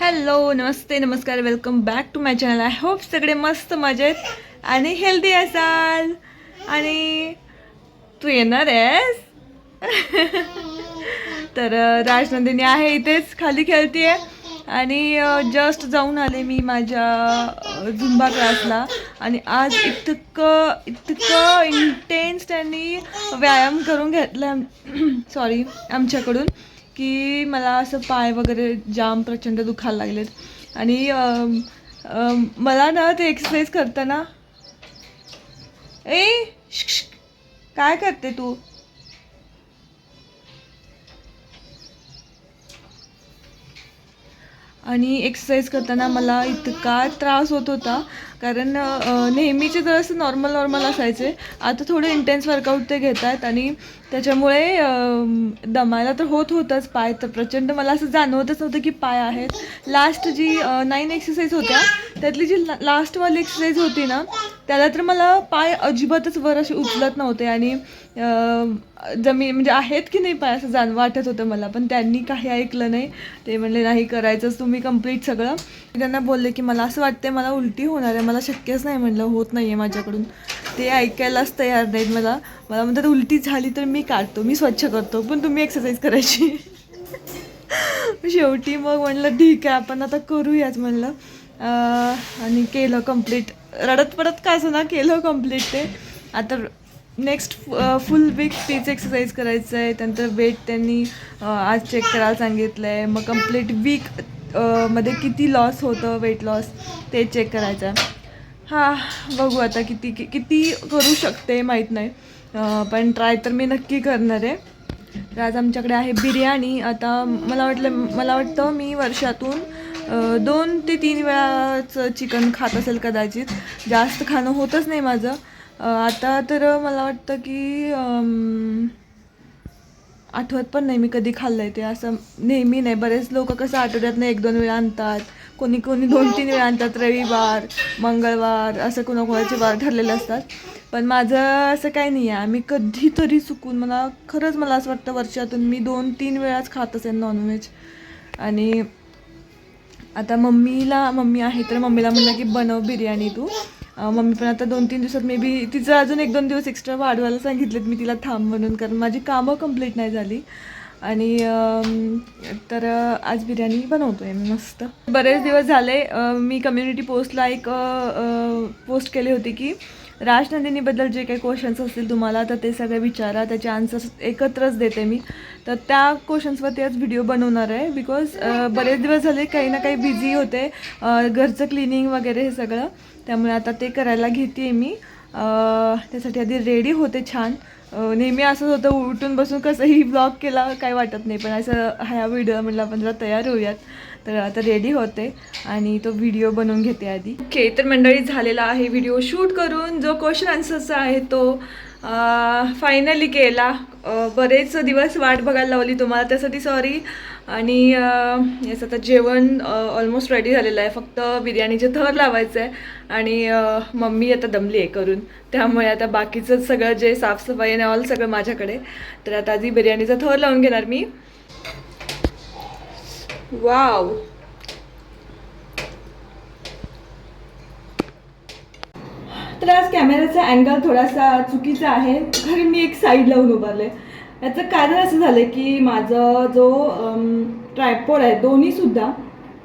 Hello नमस्ते नमस्कार welcome back to my channel I hope सगळे मस्त मजेत आणि हेल्दी असाल. आणि तू येणार आहेस? तर राजनंदिनी आहे इथेच खाली खेळतीये. आणि जस्ट जाऊन आले मी माझ्या झुंबा क्लासला आणि आज इतकं इतकं इंटेन्स त्यांनी व्यायाम करून घेतला. सॉरी आमच्याकडून. की मला असं पाय वगैरे जाम प्रचंड दुखायला लागलेत. आणि मला ना ते एक्सरसाइज करताना ए काय करते तू? आणि एक्सरसाइज करताना मला इतका त्रास होत होता. कारण नेहमीचे तर असं नॉर्मल नॉर्मल असायचे. आता थोडे इंटेन्स वर्कआउट ते घेत आहेत आणि त्याच्यामुळे दमायला तर होत होतंच पाय तर प्रचंड मला असं जाणवतच नव्हतं की पाय आहेत. लास्ट जी नाईन एक्सरसाइज होत्या त्यातली जी लास्टवाली एक्सरसाइज होती ना त्याला तर मला पाय अजिबातच वर असे उचलत नव्हते आणि जमीन म्हणजे आहेत की नाही पाय असं जाण वाटत होतं मला पण त्यांनी काही ऐकलं नाही. ते म्हणले नाही करायचंच तुम्ही कंप्लीट सगळं. त्यांना बोलले की मला असं वाटते मला उलटी होणार आहे मला शक्यच नाही म्हटलं होत नाही आहे माझ्याकडून. ते ऐकायलाच तयार नाहीत मला. मला म्हणतात उलटी झाली तर मी काढतो मी स्वच्छ करतो पण तुम्ही एक्सरसाइज करायची. शेवटी मग म्हणलं ठीक आहे आपण आता करूयाच म्हणलं. आणि केलं कंप्लीट रडत पडत काय असं ना केलं कंप्लीट ते. आता नेक्स्ट फुल वीक तीच एक्सरसाइज करायचं आहे त्यानंतर वेट त्यांनी आज चेक करायला सांगितलं आहे मग कंप्लीट वीकमध्ये किती लॉस होतं वेट लॉस ते चेक करायचं. आहे हां बघू आता किती कि- किती करू शकते माहीत नाही. पण ट्राय तर मी नक्की करणार आहे. तर आज आमच्याकडे आहे बिर्याणी. आता मला वाटलं मला वाटतं मी वर्षातून दोन ते तीन वेळाचं चिकन खात असेल कदाचित. जास्त खाणं होतच नाही माझं. आता तर मला वाटतं की आठवत पण नाही मी कधी खाल्लं आहे ते. असं नेहमी नाही. बरेच लोक कसं आठवड्यातनं एक दोन वेळा आणतात. कोणी कोणी दोन तीन वेळा आणतात. रविवार मंगळवार असं कोणाकोणाचे वार ठरलेले असतात. पण माझं असं काही नाही आहे आम्ही कधीतरी चुकून मला खरंच मला असं वाटतं वर्षातून मी दोन तीन वेळाच खात असेल नॉनव्हेज आणि आता मम्मीला मम्मी आहे तर मम्मीला म्हणलं की बनव बिर्याणी तू. मम्मी पण आता दोन तीन दिवसात मे बी तिचं अजून एक दोन दिवस एक्स्ट्रा वाढवायला सांगितलेत मी तिला थांब म्हणून कारण माझी कामं कंप्लीट नाही झाली. आणि तर आज बिर्याणी बनवतोय मी मस्त. बरेच दिवस झाले मी कम्युनिटी पोस्टला एक पोस्ट केली होती की राजनंदिनीबद्दल जे काही क्वेश्चन्स असतील तुम्हाला तर ते सगळे विचारा. त्याचे आन्सर्स एकत्रच देते मी. तर त्या क्वेश्चन्सवरती आज व्हिडिओ बनवणार आहे बिकॉज बरेच दिवस झाले काही ना काही बिझी होते. घरचं क्लिनिंग वगैरे हे सगळं. त्यामुळे आता ते करायला घेते मी. त्यासाठी आधी रेडी होते छान. नेहमी असंच होतं उठून बसून कसंही ब्लॉग केला काही वाटत नाही. पण असं ह्या व्हिडिओ म्हटलं आपण जरा तयार होऊयात. तर आता रेडी होते आणि तो व्हिडिओ बनवून घेते आधी. ओके तर मंडळी झालेला आहे व्हिडिओ शूट करून जो क्वेश्चन आन्सरचा आहे तो फायनली केला. बरेच दिवस वाट बघायला लावली तुम्हाला. त्यासाठी सॉरी आणि याचं आता जेवण ऑलमोस्ट रेडी झालेलं आहे. फक्त बिर्याणीचे थर लावायचं आहे. आणि मम्मी आता दमली आहे करून. त्यामुळे आता बाकीचं सगळं जे साफसफाई आणि ऑल सगळं माझ्याकडे तर आता आधी बिर्याणीचा थर लावून घेणार मी. वाव तर आज कॅमेऱ्याचा अँगल थोडासा चुकीचा आहे. कारण मी एक साईड लावून उभारले याचं कारण असं झालं की माझं जो ट्रायपोड आहे दोन्हीसुद्धा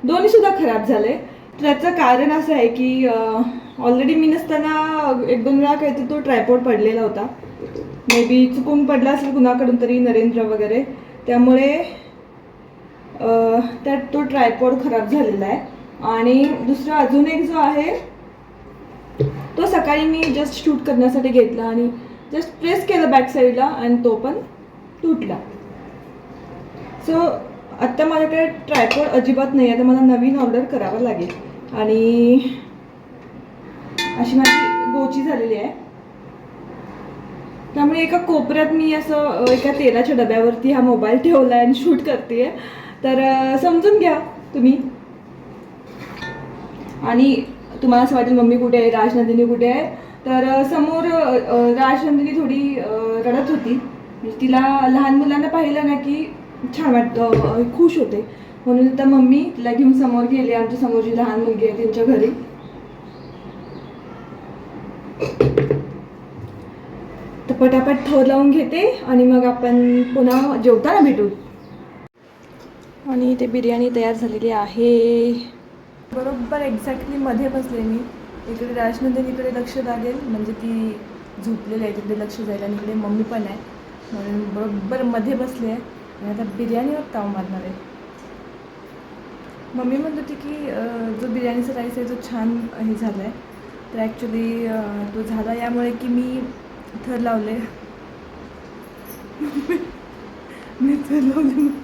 दोन्हीसुद्धा दोन्ही सुद्धा खराब झाले तर याचं कारण असं आहे की ऑलरेडी मी नसताना एक दोन वेळा काहीतरी तो ट्रायपोड पडलेला होता. मे बी चुकून पडला असेल कुणाकडून तरी नरेंद्र वगैरे. त्यामुळे त्यात तो ट्रायपॉड खराब झालेला आहे. आणि दुसरा अजून एक जो आहे तो सकाळी मी जस्ट शूट करण्यासाठी घेतला आणि जस्ट प्रेस केलं बॅक साईडला आणि तो पण तुटला. सो आत्ता माझ्याकडे ट्रायपॉड अजिबात नाही आहे तर मला नवीन ऑर्डर करावं लागेल. आणि अशी माझी गोची झालेली आहे. त्यामुळे एका कोपऱ्यात मी असं एका तेलाच्या डब्यावरती हा मोबाईल ठेवला आहे आणि शूट करते तर समजून घ्या तुम्ही. आणि तुम्हाला असं वाटेल मम्मी कुठे आहे राजनंदिनी कुठे आहे? तर समोर राजनंदिनी थोडी रडत होती. म्हणजे तिला लहान मुलांना पाहिलं ना की छान वाटतं खुश होते. म्हणून तर मम्मी तिला घेऊन समोर गेली आमच्यासमोर जी लहान मुलगी आहे त्यांच्या घरी. तर पटापट थोर लावून घेते आणि मग आपण पुन्हा जेवताना भेटू. आणि ते बिर्याणी तयार झालेली आहे. बरोबर एक्झॅक्टली मध्ये बसले मी. इकडे राजनंदिनीकडे लक्ष लागेल. म्हणजे ती झोपलेली आहे तिकडे लक्ष जाईल आणि इकडे मम्मी पण आहे. म्हणून बरोबर मध्ये बसले आहे. आणि आता बिर्याणीवर ताव मारणार आहे. मम्मी म्हणत होती की जो बिर्याणीचा राईस आहे तो छान हे झाला आहे तर ॲक्च्युली तो झाला यामुळे की मी थर लावले. मी थर लावले.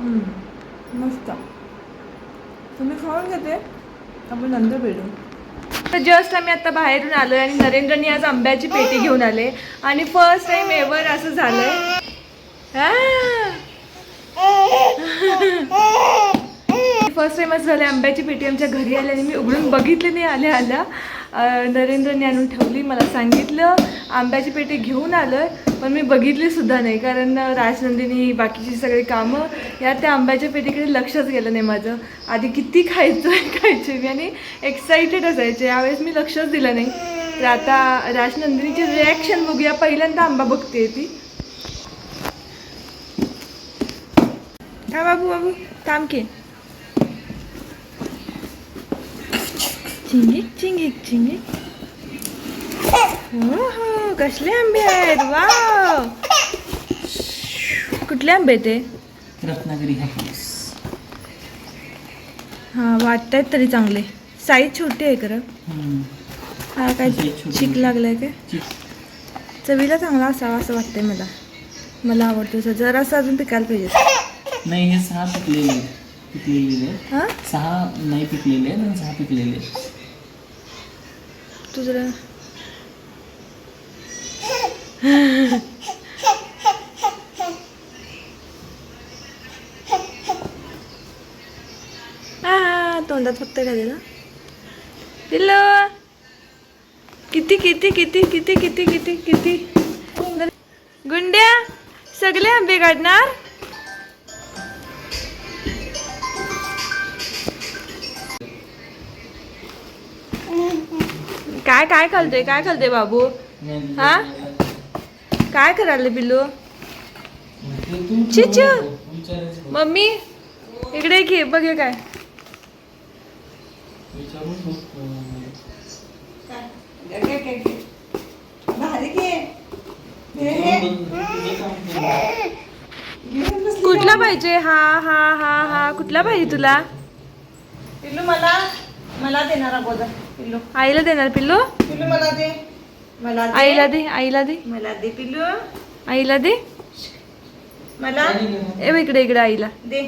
मस्त. तुम्ही खाऊन घेते आपण नंतर भेटू. तर जस्ट आम्ही आता बाहेरून आलो आणि नरेंद्रनी आज आंब्याची पेटी घेऊन आले. आणि फर्स्ट टाइम एवर असं झालंय. फर्स्ट टाइम असं झालं आंब्याची पेटी आमच्या घरी आली आणि मी उघडून बघितली नाही आल्या आल्या. नरेंद्रने आणून ठेवली मला सांगितलं. आंब्याची पेटी घेऊन आलं पण मी बघितली सुद्धा नाही कारण राजनंदिनी बाकीची सगळी कामं या त्या आंब्याच्या पेटीकडे लक्षच गेलं नाही माझं. आधी किती खायचं खायचे मी आणि एक्साइटेड असायचे. यावेळेस मी लक्षच दिलं नाही. तर आता राजनंदिनीची रिॲक्शन बघूया. पहिल्यांदा आंबा बघते ती. का बाबू बाबू. काम के. चिंगिक चिंगिक चिंगिक हो कसले आंबे आहेत वाव कुठले आंबे ते रत्नागिरी हापूस हा वाटतायत तरी चांगले साईज छोटी आहे खरं हम्म. हा काय. चिक लागलाय काय चवीला चांगला असावा असं वाटतंय मला मला आवडतो असं जरासं अजून पिकायला पाहिजे नाही हे सहा पिकलेले आहेत पिकलेले आहेत हा सहा नाही पिकलेले आहेत सहा पिकलेले आहेत तू जरा हा तोंडात फक्त घालेल दिल किती किती किती किती किती किती किती? गुंड्या सगळे आंबे काढणार? काय काय खालते काय खालते बाबू? हा? काय करायला बिल्लू? चिचू. मम्मी इकडे घे बघ काय. कुठला पाहिजे? हा हा हा हा. कुठला पाहिजे तुला? पिल्लू मला मला देणार अगोदर. पिल्लू आईला देणार पिल्लू पिल्लू मला दे मला दे आईला दे आईला दे मला दे पिल्लू आईला दे मला ए बघ इकडे इकडे आईला दे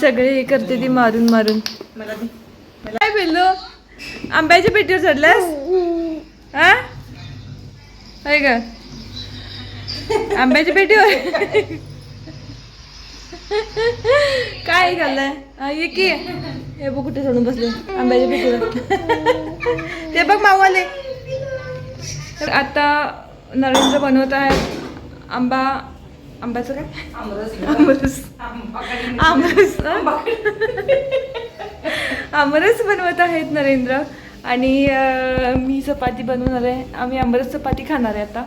सगळे हे करते ती मारून मारून मला दे काय पिल्लू आंब्याच्या पेटीवर चढलास हा होय का आंब्याच्या पेटीवर काय खाल्लंय ये की हे बघ कुठे सोडून बसले. आंब्याच्या पिकूला ते बघ मावाले तर आता नरेंद्र बनवत आहेत आंबा आंब्याचं काय? आमरस. आमरस. आमरस बनवत आहेत नरेंद्र. आणि मी चपाती बनवणार आहे. आम्ही आमरस चपाती खाणार आहे आता.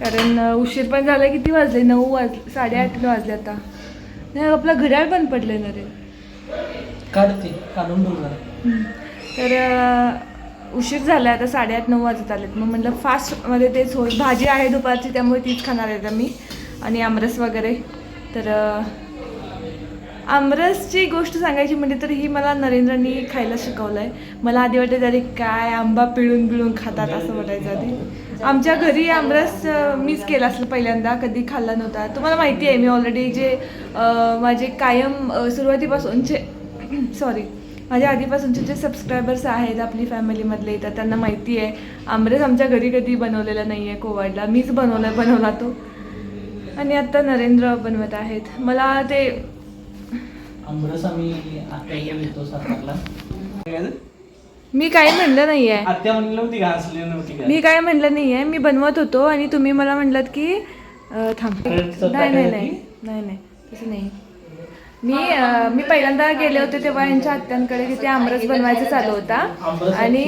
कारण उशीर पण झाला किती वाजले? नऊ वाज साडेआठ वाजले आता. नाही आपलं घड्याळ पण पडलंय नरेंद्र. काढते काढून बघ जरा हम्म. तर अं, उशीर झाला आता साडेआठ नऊ वाजत आलेत. मग म्हटलं फास्टमध्ये तेच होईल. भाजी आहे दुपारची त्यामुळे तीच खाणार आहे मी? आणि आमरस वगैरे. तर अं, आमरसची गोष्ट सांगायची म्हणजे तर ही मला नरेंद्रनी खायला शिकवलं आहे मला आधी वाटत अरे काय आंबा पिळून पिळून खातात असं वाटायचं आधी. आमच्या घरी आमरस अं, मीच केला असेल पहिल्यांदा कधी खाल्ला नव्हता. तुम्हाला माहिती आहे मी ऑलरेडी जे अं, माझे कायम अं, सुरुवातीपासूनचे सॉरी माझ्या आधीपासूनचे जे सबस्क्रायबर्स आहेत आपली फॅमिलीमधले तर त्यांना माहिती आहे आमरस आमच्या घरी कधी बनवलेला नाही आहे कोवाडला. मीच बनवला बनवला तो. आणि आता नरेंद्र बनवत आहेत. मला ते आंबरस आम्ही सातारला मी काही म्हणलं नाही आहे आत्या म्हणली नव्हती का हसली नव्हती का मी काय म्हणलं नाही आहे मी बनवत होतो आणि तुम्ही मला म्हणलात की अं, थांब. नाही नाही नाही. नाही नाही. तसं नाही. मी मी पहिल्यांदा गेले होते तेव्हा यांच्या आत्यांकडे तिथे आमरस बनवायचा चालू होता. आणि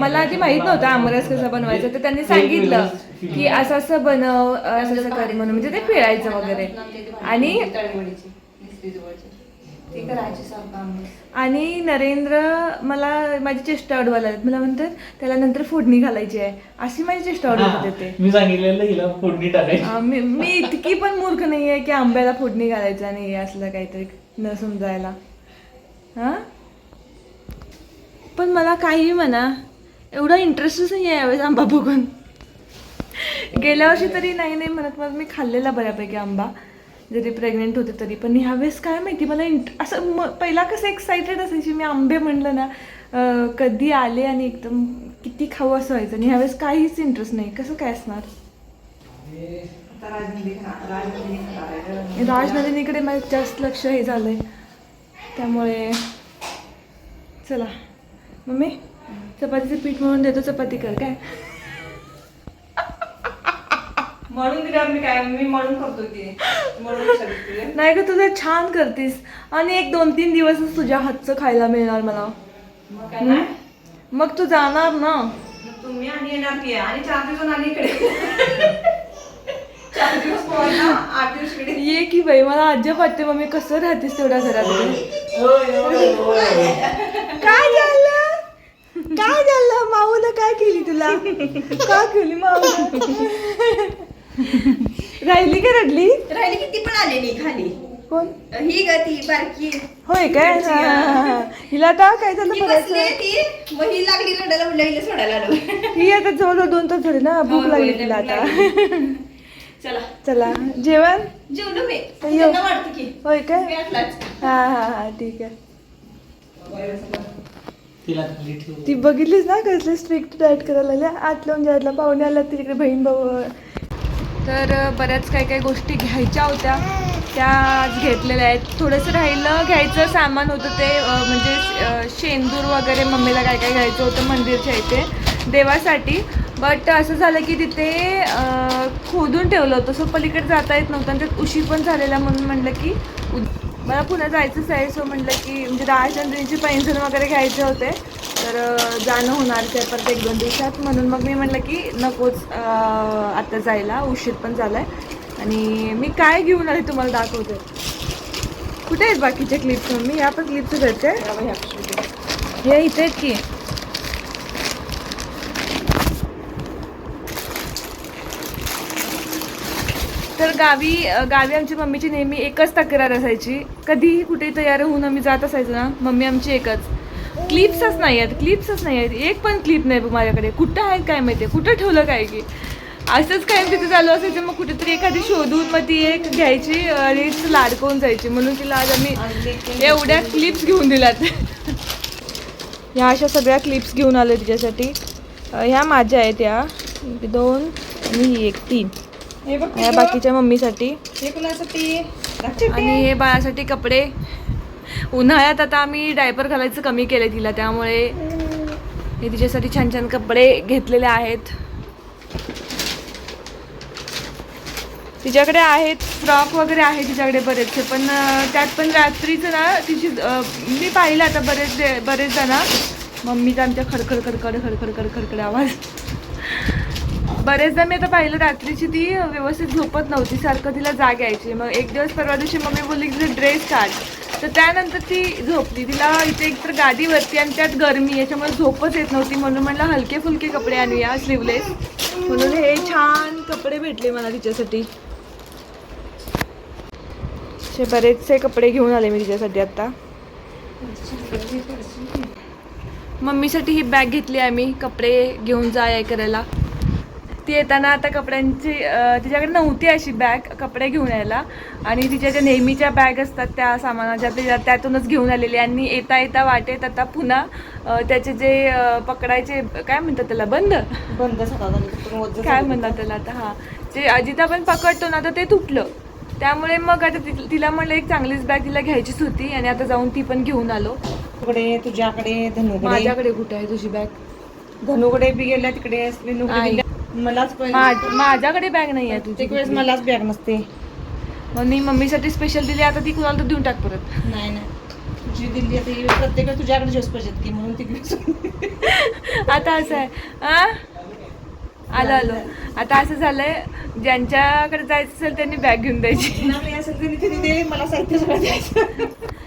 मला आधी माहीत नव्हतं आमरस कसं बनवायचं. तर त्यांनी सांगितलं की असं असं बनव असं असं कर म्हणून. म्हणजे ते पिळायचं वगैरे. आणि आणि नरेंद्र मला माझी चेष्टा अडवायला लागलेत. मला म्हणतात त्याला नंतर फोडणी घालायची आहे. अशी माझी चेष्टा अडवत होते मी सांगितलेलं हिला फोडणी टाकायची. मी इतकी पण मूर्ख नाही आहे की आंब्याला फोडणी घालायचं नाही असलं काहीतरी न समजायला. हां? पण मला काही म्हणा एवढा इंटरेस्टच नाही आहे यावेळेस आंबा बघून. गेल्या वर्षी तरी नाही नाही म्हणत मग मी खाल्लेला बऱ्यापैकी आंबा. जरी प्रेग्नेंट होते तरी. पण ह्यावेळेस काय माहिती मला इंट असं म पहिला कसं एक्सायटेड असायची. मी आंबे म्हणलं ना कधी आले आणि एकदम किती खाऊ असं व्हायचं. आणि ह्यावेळेस काहीच इंटरेस्ट नाही. कसं काय असणार? राजनंदिनीकडे माझं जास्त लक्ष हे झालं आहे त्यामुळे चला. मम्मी चपातीचं पीठ म्हणून देतो चपाती कर. काय? म्हणून दिल्यावर मी काय मी म्हणून करतो की म्हणून शकते नाही ग तुझं छान करतीस. आणि एक दोन तीन दिवसच तुझ्या हातचं खायला मिळणार मला. मग काय नाही. मग तू जाणार ना. मग तुम्ही आणि येणार की आणि चार दिवस आणि इकडे. चार दिवस आठ दिवस इकडे. ये की बाई मला अजब वाटते मम्मी कसं राहतेस तेवढ्या घरात? होय, होय, होय. काय झालं? काय झालं? माऊला काय केली तुला? का केली माऊ? राहिली का रडली? राहिली किती पण आलेली खाली. कोण? ही ग ती बारकी. होय काय? हा, हा, हा. हिला आता काय झालं ती बसली ती. मग ही लागली रडायला म्हणलं हिला सोडायला आलो. ही आता जवळजवळ दोन तास झाले ना भूक होय, लागली तिला आता. चला. चला. जेवण? जेवलो मी. त्यांना की. होय काय? हा हा हा ठीक आहे. तिला खाली ठेव. ती बघितलीस ना कसले स्ट्रिक्ट डाएट करायला लागल्या? आत लावून जायला पाहुणे आला तिकडे बहीण भाऊ. तर बऱ्याच काही काही गोष्टी घ्यायच्या होत्या. त्या आज घेतलेल्या आहेत. थोडंसं राहिलं घ्यायचं सामान होतं ते म्हणजे शेंदूर वगैरे मम्मीला काय काय घ्यायचं होतं मंदिरच्या इथे देवासाठी. बट असं झालं की तिथे खोदून ठेवलं होतं. सो पलीकडे जाता येत नव्हतं आणि त्यात उशीर पण झालेला म्हणून म्हटलं की उद- मला पुन्हा जायचंच आहे. सो म्हटलं की म्हणजे राजचंद्रीचे पैंजण वगैरे घ्यायचे होते. तर जाणं होणारच आहे परत एक दोन दिवसात. म्हणून मग मी म्हटलं की नकोच आता जायला. उशीर पण झाला आहे आणि मी काय घेऊन आले तुम्हाला दाखवते. कुठे आहेत बाकीच्या क्लिप्स मी या पण क्लिप्स आहेत काय हे इथे आहेत की? तर गावी गावी आमची मम्मीची नेहमी एकच तक्रार असायची. कधीही कुठे तयार होऊन आम्ही जात असायचो ना मम्मी आमची एकच. क्लिप्सच नाही आहेत क्लिप्सच नाही आहेत एक पण क्लिप नाही माझ्याकडे. कुठं आहेत काय माहिती कुठं ठेवलं काय की? असंच काय तिथे चालू असायचं. मग कुठेतरी एखादी शोधून मग ती एक घ्यायची आणि लाडकवून जायची. म्हणून तिला आज आम्ही एवढ्या क्लिप्स घेऊन दिल्यात. ह्या अशा सगळ्या क्लिप्स घेऊन आले तिच्यासाठी. ह्या माझ्या आहेत या. दोन आणि ही एक तीन. हे बाकीच्या मम्मीसाठी. आणि हे बाळासाठी कपडे. उन्हाळ्यात आता आम्ही डायपर घालायचं कमी केलं तिला त्यामुळे हे तिच्यासाठी छान छान कपडे घेतलेले आहेत. तिच्याकडे आहेत फ्रॉक वगैरे आहे तिच्याकडे बरेचसे पण त्यात पण रात्रीचं ना तिची मी पाहिलं आता बरेच बरेच जण मम्मीचा आमच्या खडखड खडखड खडखड खडखड खडखड आवाज. बरेचदा मी आता पाहिलं रात्रीची ती व्यवस्थित झोपत नव्हती. सारखं तिला जाग यायची. मग एक दिवस परवा दिवशी मम्मी बोलली की ड्रेस काढ. तर त्यानंतर ती झोपली. तिला इथे एकतर गादीवरती आणि त्यात गरमी याच्यामुळे झोपच येत नव्हती. म्हणून म्हणलं हलके फुलके कपडे आणूया स्लीवलेस म्हणून हे छान कपडे भेटले मला तिच्यासाठी. असे बरेचसे कपडे घेऊन आले मी तिच्यासाठी आत्ता मम्मीसाठी ही बॅग घेतली आम्ही. कपडे घेऊन जा करायला. ती येताना आता कपड्यांची तिच्याकडे नव्हती अशी बॅग कपडे घेऊन यायला. आणि तिच्या ज्या नेहमीच्या बॅग असतात त्या सामानाच्या त्या त्यातूनच घेऊन आलेली. आणि येता येता वाटेत आता पुन्हा त्याचे जे पकडायचे काय म्हणतात त्याला बंद? बंद काय म्हणतात त्याला आता हा. जे जिथं आपण पकडतो ना तर ते तुटलं. त्यामुळे मग आता तिला म्हणलं एक चांगलीच बॅग तिला घ्यायचीच होती. आणि आता जाऊन ती पण घेऊन आलो. तुकडे तुझ्याकडे धनुकडे. माझ्याकडे कुठे आहे तुझी बॅग? धनुकडे बी गेल्या तिकडे मलाच माझ्याकडे बॅग नाही आहे प्रत्येक तुझी वेळेस मलाच बॅग नसते. मग मी मम्मीसाठी स्पेशल दिली आता ती कुणाला तर देऊन टाक परत. नाही नाही. तुझी दिल्ली आता ही प्रत्येक वेळेस तुझ्याकडे जोस पाहिजेत की म्हणून ती घेऊन आता असं आहे. आ? आलो आलो. आता असं झालंय ज्यांच्याकडे जायचं असेल त्यांनी बॅग घेऊन द्यायची. नाही असेल तरी तिने दे मला साहित्य सगळं द्यायचं.